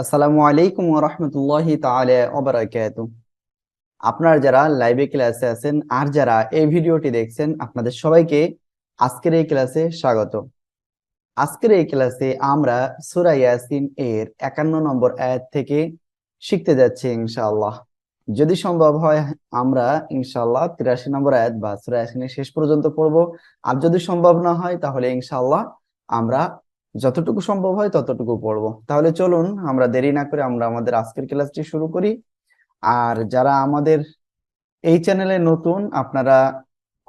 আসসালামু আলাইকুম রাহমাতুল্লাহি তাআলা ওয়া বারাকাতু। যারা লাইভে ক্লাসে আছেন আর যারা এই ভিডিওটি দেখছেন, আপনাদের সবাইকে আজকের এই ক্লাসে স্বাগত। আজকের এই ক্লাসে আমরা সুরা ইয়াসিন এর 51 নম্বর আয়াত থেকে শিখতে যাচ্ছি ইনশাআল্লাহ। যদি সম্ভব হয়, আমরা ইনশাআল্লাহ 83 নম্বর আয়াত বা সূরা ইয়াসিনের শেষ পর্যন্ত পড়ব। আর যদি সম্ভব না হয়, তাহলে ইনশাআল্লাহ আমরা যতটুকু সম্ভব হয় ততটুকু পড়ব তাহলে চলুন, আমরা দেরি না করে আমরা আমাদের আজকের ক্লাসটি শুরু করি। আর যারা আমাদের এই চ্যানেলে নতুন, আপনারা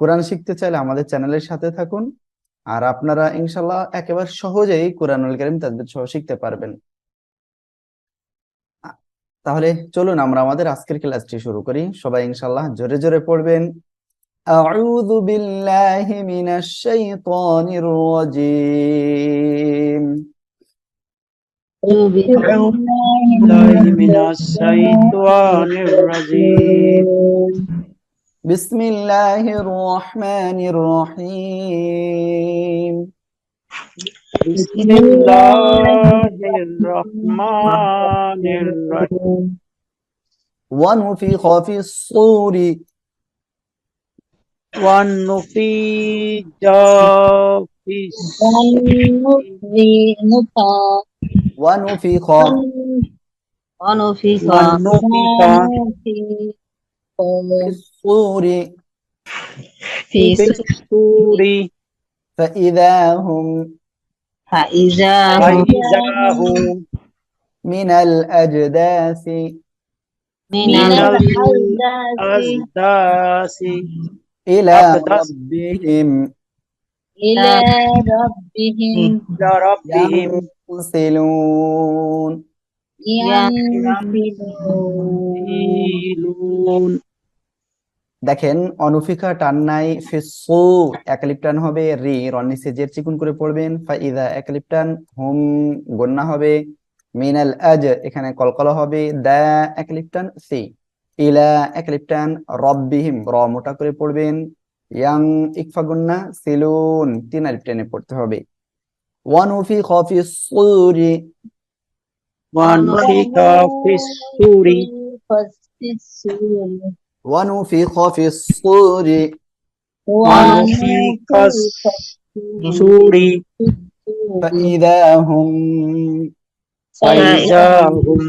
কোরআন শিখতে চাইলে আমাদের চ্যানেলের সাথে থাকুন। আর আপনারা ইনশাল্লাহ একেবারে সহজেই কোরআনুল কারীম তাজবিদ সহ শিখতে পারবেন। তাহলে চলুন আমরা আমাদের আজকের ক্লাসটি শুরু করি। সবাই ইনশাল্লাহ জোরে জোরে পড়বেন। أعوذ بالله من الشيطان الرجيم. أعوذ بالله من الشيطان الرجيم. بسم الله الرحمن الرحيم. بسم الله الرحمن الرحيم. ونفخ في الصور والنفيج في ونفخ ونفخ ونفخ في الصور في الصور فإذا هم فإذا هم من الأجداث من الأجداث إلى أقدس. ربهم إلى ربهم إلى ربهم ينسلون ينسلون ينسلون দেখেন অনুফিকা টান নাই ফিসু একালিপ টান হবে রি রন নিচে জের চিকুন করে পড়বেন ফাইদা একালিপ টান হুম গন্না হবে মিনাল আজ এখানে কলকলা হবে দা একালিপ টান সি ইলা একালিপ টান রব্বিহিম র মোটা করে পড়বেন ইয়াং ইকফা গুন্না সিলুন তিন আলিপ টেনে পড়তে হবে ওয়ানুফিখ ফিস সুরি ونفخ في الصور ওয়ানুফিখ ফিস সুরি ونفخ الصور فإذا هم فإذا هم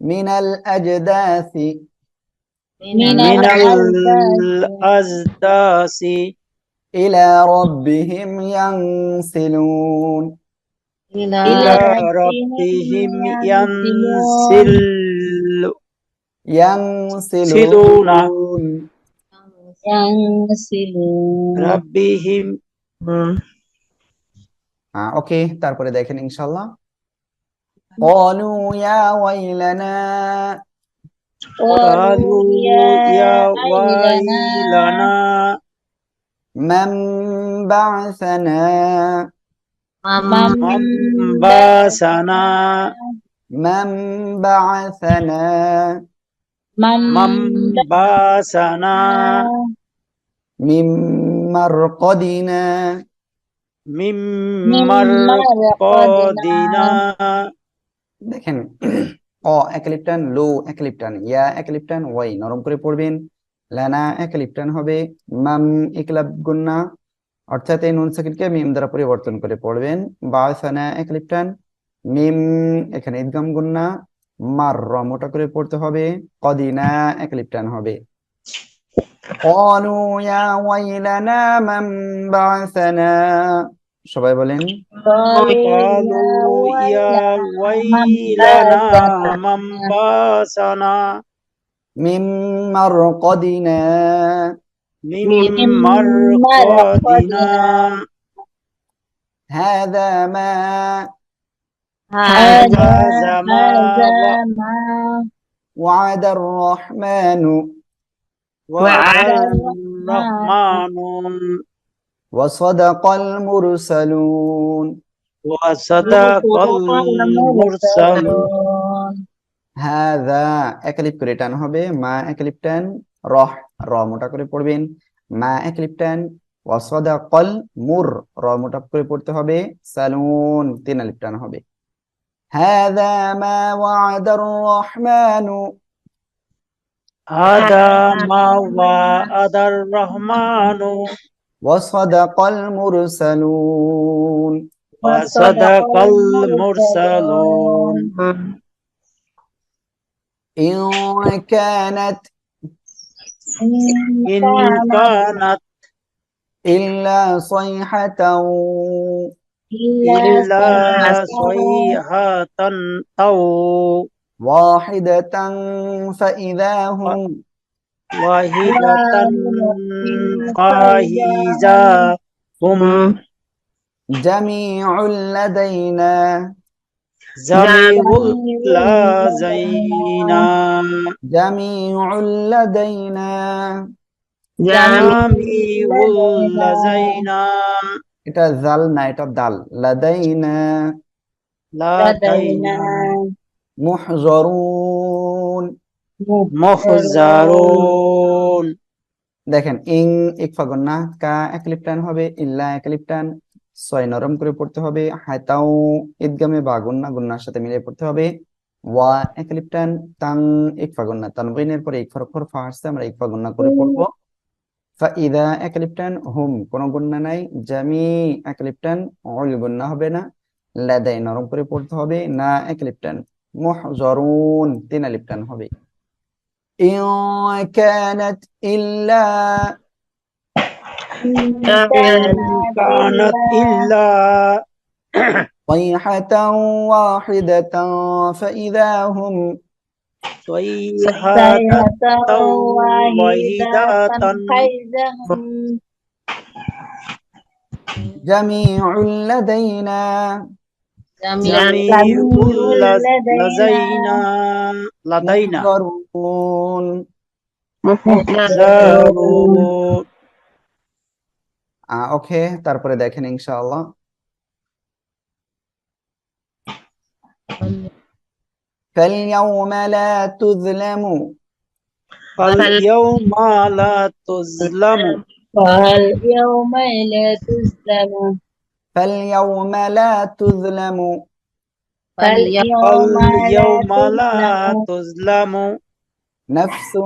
من الأجداث من من الأجداث الأسداس إلى ربهم ينسلون إلى إلى ربهم ينسل ينسلون ينسلون ربهم হ্যাঁ ওকে তারপরে দেখেন ইনশাল্লাহ قالوا يا ويلنا. قالوا يا ويلنا. من بعثنا؟ من باسنا من بعثنا؟ من باسنا من مرقدنا. من مرقدنا. দেখেন অ একলিপটান লো একলিপটান ইয়া একলিপটান ওয়াই নরম করে পড়বেন লানা একলিপটান হবে মাম ইকলাব গুন্না অর্থাৎ এই নুন সাকিনকে মিম দ্বারা পরিবর্তন করে পড়বেন বাসানা একলিপটান মিম এখানে ইদগাম গুন্না মার র মোটা করে পড়তে হবে কদিনা একলিপটান হবে قالوا يا ويلنا من بعثنا সবাই বলেন قالوا يا ويلنا من باسنا من مرقدنا من مرقدنا هذا ما هذا ما هذا ما وعد الرحمن وعد الرحمن وصدق المرسلون وصدق المرسلون هذا একলিপ করে টান হবে মা একলিপ টান রহ র মোটা করে পড়বেন মা একলিপ টান ওয়াসাদাকাল মুর র মোটা করে পড়তে হবে সালুন তিন আলিফ টান হবে هذا ما وعد الرحمن هذا ما وعد الرحمن وصدق المرسلون. وصدق المرسلون. إن كانت إن كانت إلا صيحة. إلا صيحة أو واحدة فإذا هم واحدة فإذا هم جميع لدينا جميع لدينا جميع لدينا جميع لدينا এটা জাল না এটা দাল লাদাইনা لدينا মুহজরুন মফজারুন। দেখেন, ইং ইকফা গন্না কা একলিপ টান হবে, ইল্লা একলিপ টান নরম করে পড়তে হবে হায়তাও ইদগামে বা গন্না গন্নার সাথে মিলে পড়তে হবে, ওয়া একলিপ টান তাং ইকফা গন্না তানবিনের পরে ইকফার অক্ষর ফা আসছে, আমরা ইকফা না করে পড়ব। ফাইদা একলিপ টান হুম, কোনো গন্না নাই, জামি একলিপ টান অল গন্না হবে না, লাদাই নরম করে পড়তে হবে, না একলিপ টান মোহ জরুন তিন আলিপ হবে। إن كانت إلا كانت إلا صيحة واحدة فإذا هم صيحة واحدة واحدة فإذا هم جميع لدينا جميع لدينا لدينا محضرون محذرون আহ ওকে তারপরে দেখেন ইনশাআল্লাহ فاليوم لا تظلم فاليوم لا تظلم فاليوم لا تظلم فاليوم لا تظلم فاليوم فاليوم لا لا تظلم نفس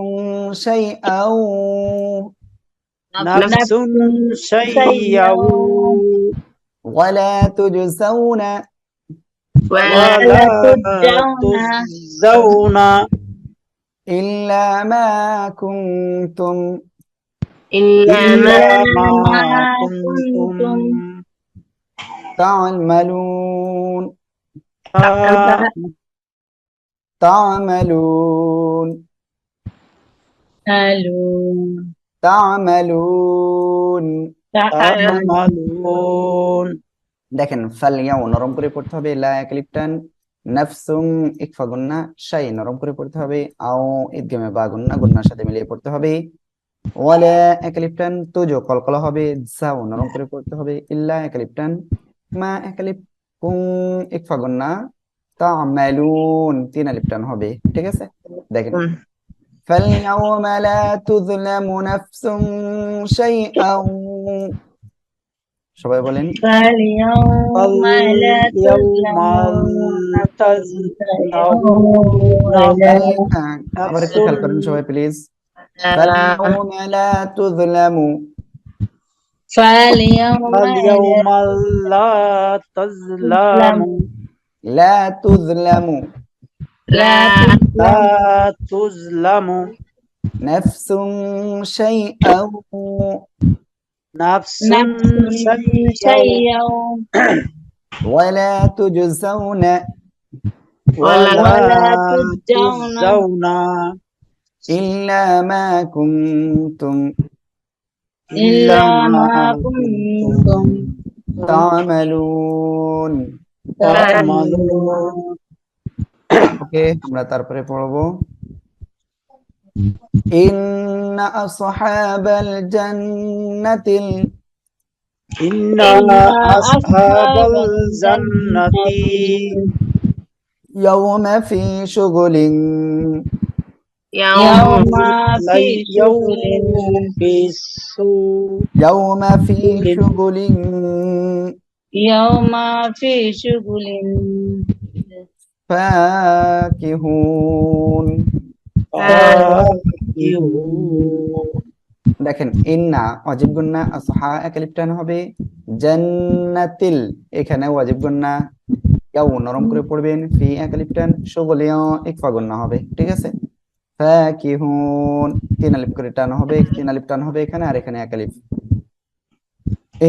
شيئا. نفس شيئا. ولا تجزون. ولا تجزون. إلا ما كنتم. إلا ما كنتم. تعملون. تعملون. تعملون تعملون تعملون تعملون দেখেন ফালিয়াও নরম করে পড়তে হবে লা একলিপটান নাফসুম ইকফা গুন্না শাই নরম করে পড়তে হবে আও ইদগামে বা গুন্না গুন্নার সাথে মিলিয়ে পড়তে হবে ওয়ালা একলিপটান তুজো কলকলা হবে জাও নরম করে পড়তে হবে ইল্লা একলিপটান মা একলিপ কুম ইকফা গুন্না তা'মালুন তিন আলিপটান হবে ঠিক আছে দেখেন فاليوم لا تظلم نفس شيئا সবাই বলেন فاليوم لا فاليوم تظلمون تظلمون হ্যাঁ, আবার একটু খেয়াল করেন সবাই প্লিজ فاليوم لا تظلم فاليوم فاليوم لا تظلم لا تظلم لا لا تظلم نفس شيئا. نفس شيئا. ولا تجزون. ولا تجزون. إلا ما كنتم. إلا ما كنتم. تعملون. تعملون. ওকে আমরা তারপরে পড়বো إن أصحاب الجنة ال- إن أصحاب الجنة يوم في شغل يوم في يوم شغل في السوق يوم في شغل يوم في شغل ফাকিহুন। দেখেন ইন্না ওয়াজিব গুন্না আসহা একালিপ টান হবে। জান্নাতিল এখানে ওয়াজিব গুন্না ইয়াও নরম করে পড়বেন ফি একালিপ টান সুগলিয়া ইকফা গুন্না হবে ঠিক আছে? ফাকিহুন তিন আলিফ করে টান হবে তিন আলিপ টান হবে এখানে আর এখানে একালিপ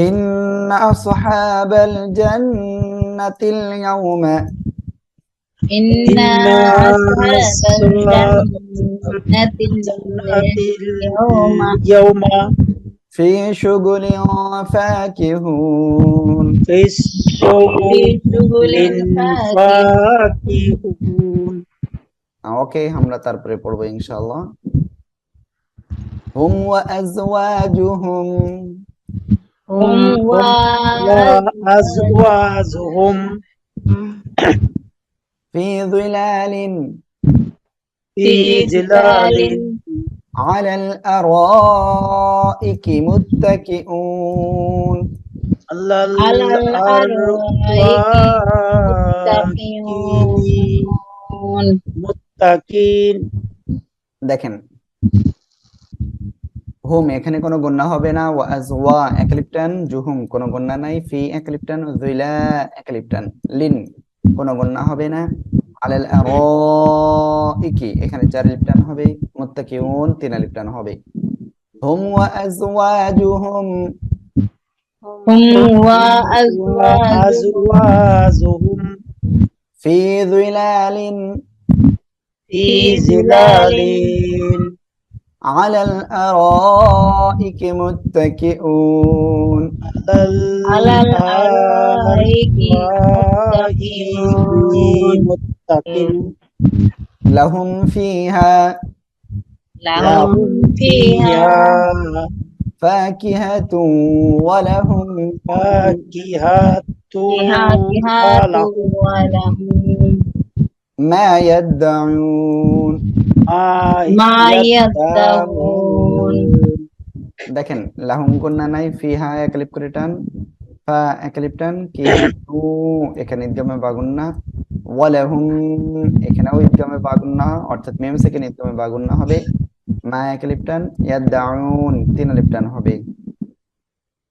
ইন্না আসহাবাল জান্নাতিল ইয়াউমা يوم في شغل فاكهون في الشغل في شغل فاكهون فاكهون ওকে আমরা তারপরে পড়বো ইনশাআল্লাহ হুম ওয়া আজওয়াজুহুম هم وأزواجهم في ظلال في ظلال على الأرائك متكئون على على الأرائك متكئون متكئين দেখেন হুম এখানে কোনো গন্যা হবে না ওয়া আজওয়া একালিপটান জুহুম কোনো গন্যা নাই ফি একালিপটান যুইলা একালিপটান লিন কোনো গুণনা হবে না। আলাল আরাইকি এখানে চার আলিফ টান হবে। মুত্তাকিউন তিন আলিফ টান হবে। হুম ওয়া আজওয়াজুহুম। হুম ওয়া আজওয়াজুহুম। ফি যিলালিন। ফি যিলালিন। على الأرائك متكئون. على الأرائك متكئون. لهم فيها لهم فيها فاكهة ولهم فاكهة فاكهة ولهم ما يدعون ما يدعون দেখেন লাহুম কন্যা নাই ফিহা একালিপ করে টান ফা একালিপ টান কি তু এখানে ইদগামে বাগুন্না ওয়ালাহুম এখানেও ইদগামে বাগুন্না অর্থাৎ মেম সেকেন্ড ইদগামে বাগুন্না হবে মা একালিপ টান ইয়াদদাউন তিন আলিপ টান হবে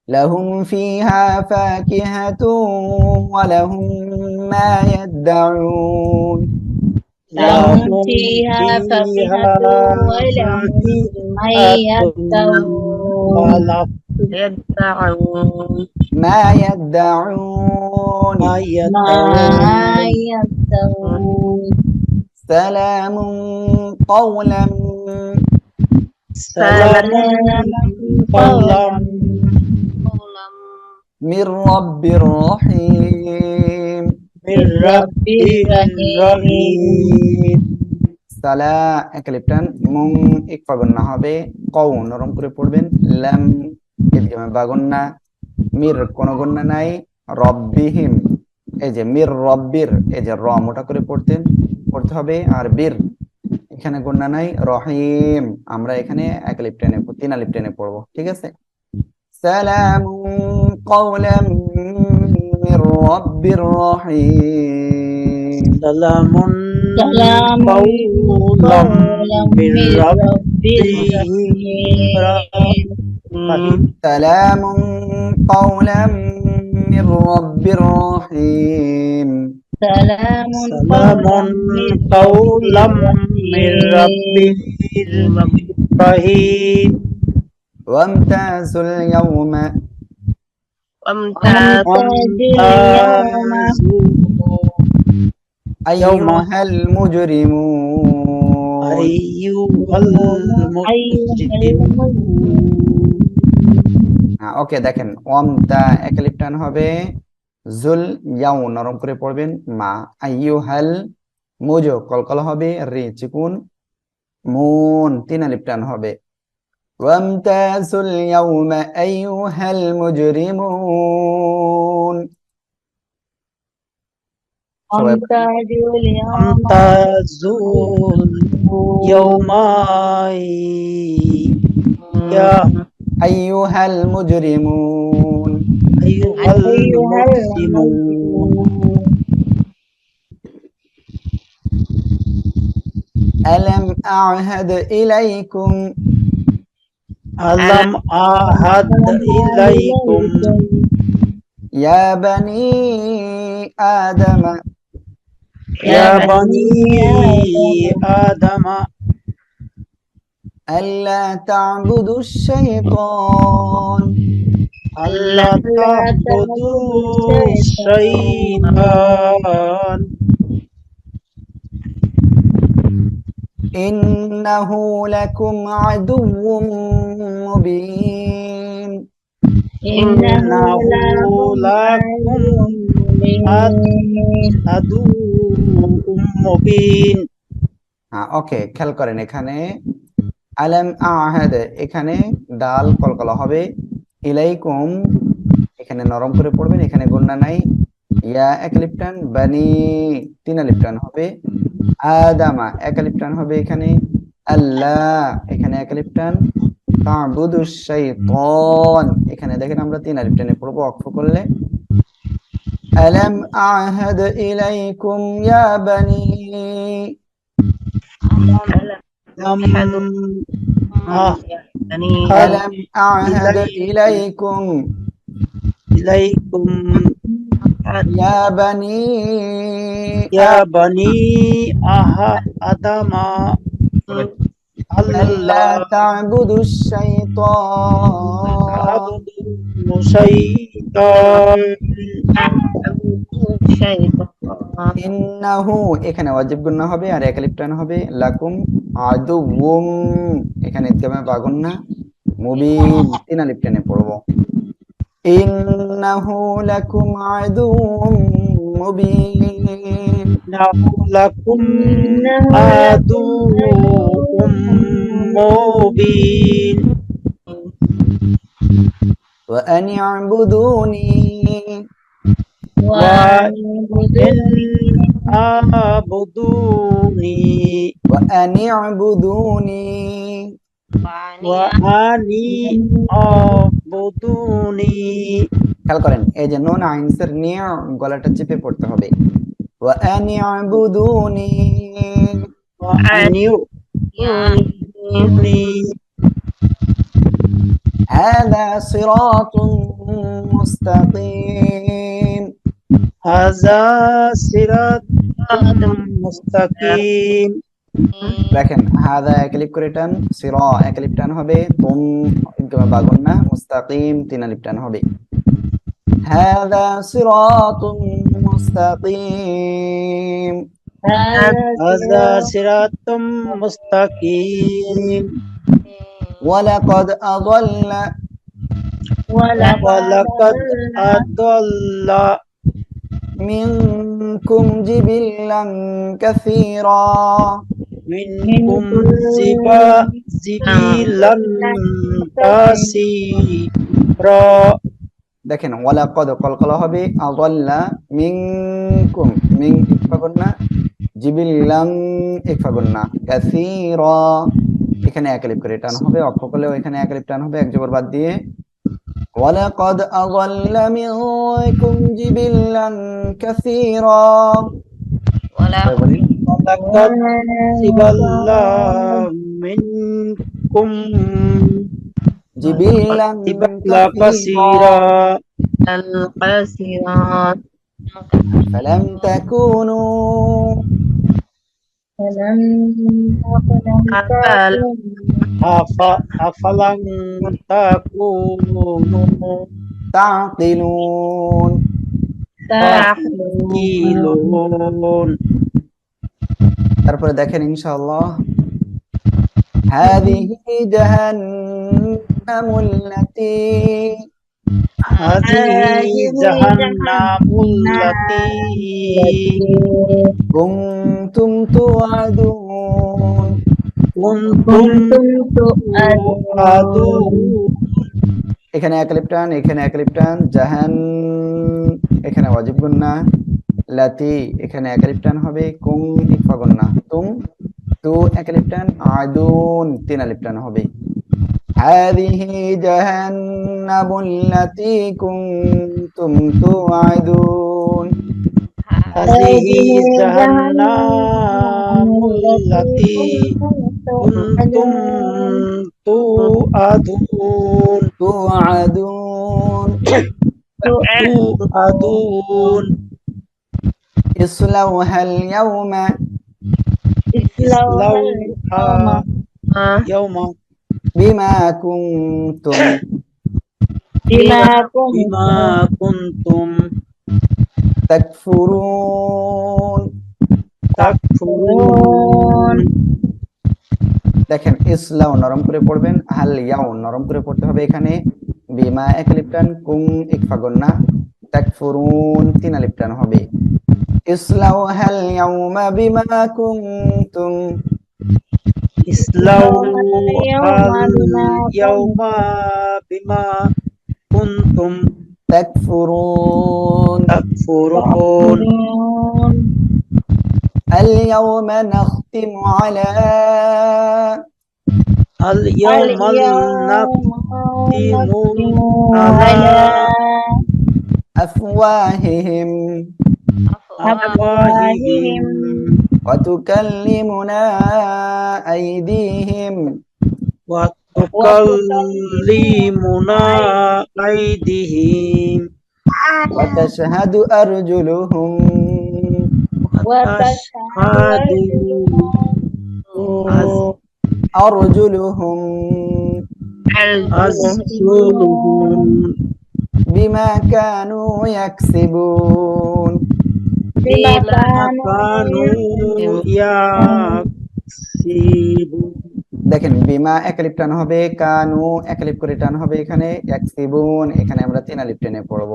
لهم فيها فاكهة ولهم ما يدعون لهم فيها فاكهة ولهم يدعون ما يدعون ما يدعون سلام قولا سلام قولا من رب رحيم হবে নরম করে পড়বেন। বাগন্না, মির কোন গন্না নাই। এই যে মির রব্বির, এই যে র মোটা করে পড়তেন, পড়তে হবে। আর বীর, এখানে গন্না নাই। রহিম, আমরা এখানে এক আলিফ টেনে তিন আলিফ টেনে পড়ব। ঠিক আছে? সালাম কওলাম الرب الرحيم. سلام سلام قولا من رب سلام قولا من رب رحيم سلام قولا من رب الرحيم. وامتازوا اليوم أيها المجرمون أيها المجرمون হ্যাঁ ওকে দেখেন ওমটা একালিপ টান হবে জুল ইয়াও নরম করে পড়বেন মা আইয়ুহাল মুজো কলকল হবে রি চিকুন মুন তিন আলিপ টান হবে وامتازوا اليوم أيها المجرمون. وامتازوا اليوم أيها المجرمون. أيها المجرمون. ألم أعهد إليكم ألم أعهد إليكم يا بني آدم. يا بني آدم. ألا تعبدوا الشيطان. ألا تعبدوا الشيطان. إنه لكم عدو مبين إنه لكم عدو مبين হ্যাঁ ওকে খেয়াল করেন এখানে আলাম আহাদ এখানে ডাল কলকলা হবে ইলাইকুম এখানে নরম করে পড়বেন এখানে গুন্না নাই ইয়া এক আলিফ টান বানি তিন আলিফ হবে। আদামা এক আলিফ হবে এখানে। আল্লাহ এখানে এক আলিফ টান তাবুদু শাইতান। এখানে দেখেন আমরা তিন আলিফ টানে অক্ষ করলে। আলাম আহাদ ইলাইকুম ইয়া বানি আলাম আহাদ ইলাইকুম। ইলাইকুম يا بني يا بني آه آدم ألا ألا تعبدوا الشيطان تعبدوا الشيطان إنه এখানে ওয়াজিব গুন্না হবে আর একালিপটান হবে লাকুম আদুউম এখানে ইদগামে বা গুন্না মুবিন তিন আলিফ টেনে পড়বো إنه لكم عدو مبين. إنه لكم عدو مبين. وأن اعبدوني وأن اعبدوني. وأني أعبدوني খেয়াল করেন এই যে নুন আইনসের নিয়ে গলাটা চেপে পড়তে হবে وأن اعبدوني وأني أعبدوني هذا صراط مستقيم هذا صراط مستقيم দেখেন হাদা একলিপ করে টান সিরা একলিপ টান হবে তুম ইনকামে বাগুন না মুস্তাকিম তিন আলিপ টান হবে হাদা সিরাতুম মুস্তাকিম هذا صراط مستقيم ولقد أضل ولقد أضل منكم جبلا كثيرا منكم زبا زبيلا كثيرا দেখেন ওয়ালাকদ কলকলা হবে আদাল্লা মিনকুম মিন ইকফা গুন্না জিবিল্লাম ইকফা গুন্না কাসীরা এখানে এক আলিফ করে টান হবে অক্ষ করলেও এখানে এক আলিফ টান হবে এক জবর বাদ দিয়ে ওয়ালাকদ আদাল্লা মিনকুম জিবিল্লান কাসীরা সবাই lakad siballam minkum jibilan al lakasira falam takunu falam afalam takunu ta'tilun ta'tilun তারপরে দেখেন ইনশাআল্লাহ। হাদিহি জাহান্নামুল লাতি হাদিহি জাহান্নামুল লাতি কুনতুম তুআদুন। কুনতুম তুআদুন। এখানে একলিপটান এখানে একলিপটান জাহান, এখানে ওয়াজিব গুন্না। লাতি এখানে এক লিপটান হবে কুম ইকফা গুন্না তুম তু এক লিপটান আদুন তিন লিপটান হবে هذه جهنم التي كنتم توعدون هذه جهنم التي كنتم توعدون توعدون توعدون اصلوها اليوم اصلوها يوم بما كنتم بما كنتم بما كنتم تكفرون تكفرون দেখেন ইসলাও নরম করে পড়বেন হাল ইয়াও নরম করে পড়তে হবে এখানে বিমা এক লিপটান কুং ইকফা গন্না তাকফুরুন তিন লিপটান হবে اصلوها اليوم بما كنتم. اصلوها اليوم بما كنتم. تكفرون. تكفرون. اليوم نختم على اليوم نختم على أفواههم. أفواههم وتكلمنا أيديهم. وتكلمنا أيديهم. وتشهد أرجلهم. وتشهد أرجلهم. أرجلهم. بما كانوا يكسبون بما كانوا يكسبون. দেখেন বিমা একালিপ টান হবে কানু একালিপ করে টান হবে এখানে ইয়াকসিবুন এখানে আমরা তিন আলিপ টেনে পড়ব।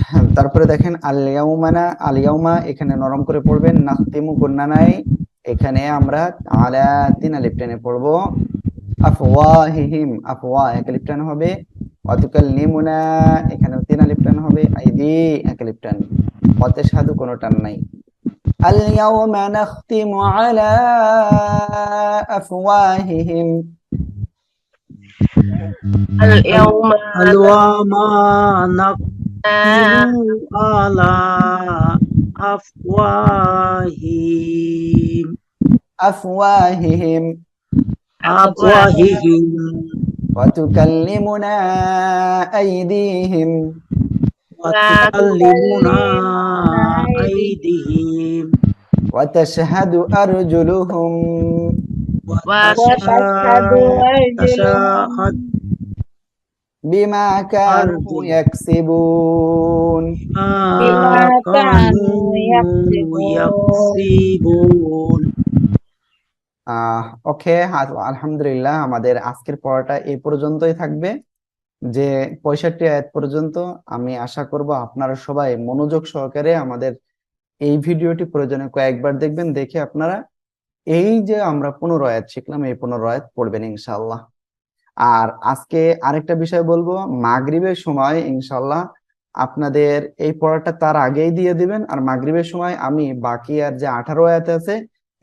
হ্যাঁ, তারপরে দেখেন আলিয়াউমানা আলিয়াউমা এখানে নরম করে পড়বেন নাখতিমু গুন্না নাই এখানে আমরা আলা তিন আলিপ টেনে পড়ব। আফওয়াহিহিম আফওয়া একালিপ টান হবে ওয়াতুকাল্লিমুনা এখানে তিন আলিপ টান হবে আইদি একালিপ টান ওয়াতাশহাদু কোনো টান নাই اليوم نختم على أفواههم اليوم اليوم نختم على أفواههم أفواههم أفواههم وتكلمنا أيديهم. وتكلمنا أيديهم. وتشهد أرجلهم. وتشهد بما كانوا. يكسبون. ما كانوا يكسبون. ওকে আলহামদুলিল্লাহ আমাদের আজকের পড়াটা এই পর্যন্তই থাকবে। যে পঁয়ষট্টি আয়াত পর্যন্ত আমি আশা করব আপনারা সবাই মনোযোগ সহকারে আমাদের এই ভিডিওটি প্রয়োজনে কয়েকবার দেখবেন, দেখে আপনারা এই যে আমরা পনেরো আয়াত শিখলাম, এই পনেরো আয়াত পড়বেন ইনশাল্লাহ আর আজকে আরেকটা বিষয় বলব, মাগরিবের সময় ইনশাল্লাহ আপনাদের এই পড়াটা তার আগেই দিয়ে দিবেন, আর মাগরিবের সময় আমি বাকি আর যে আঠারো আয়াত আছে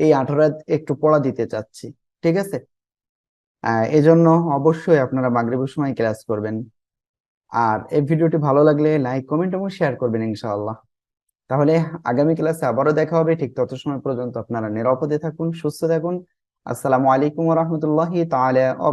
এই আঠারো একটু পড়া দিতে চাচ্ছি, ঠিক আছে? এজন্য অবশ্যই আপনারা মাগরিবের সময় ক্লাস করবেন। আর এই ভিডিওটি ভালো লাগলে লাইক, কমেন্ট এবং শেয়ার করবেন ইনশাআল্লাহ। তাহলে আগামী ক্লাসে আবারও দেখা হবে, ঠিক তত সময় পর্যন্ত আপনারা নিরাপদে থাকুন, সুস্থ থাকুন। আসসালামু আলাইকুম রহমতুল্লাহ তাহলে ওয়া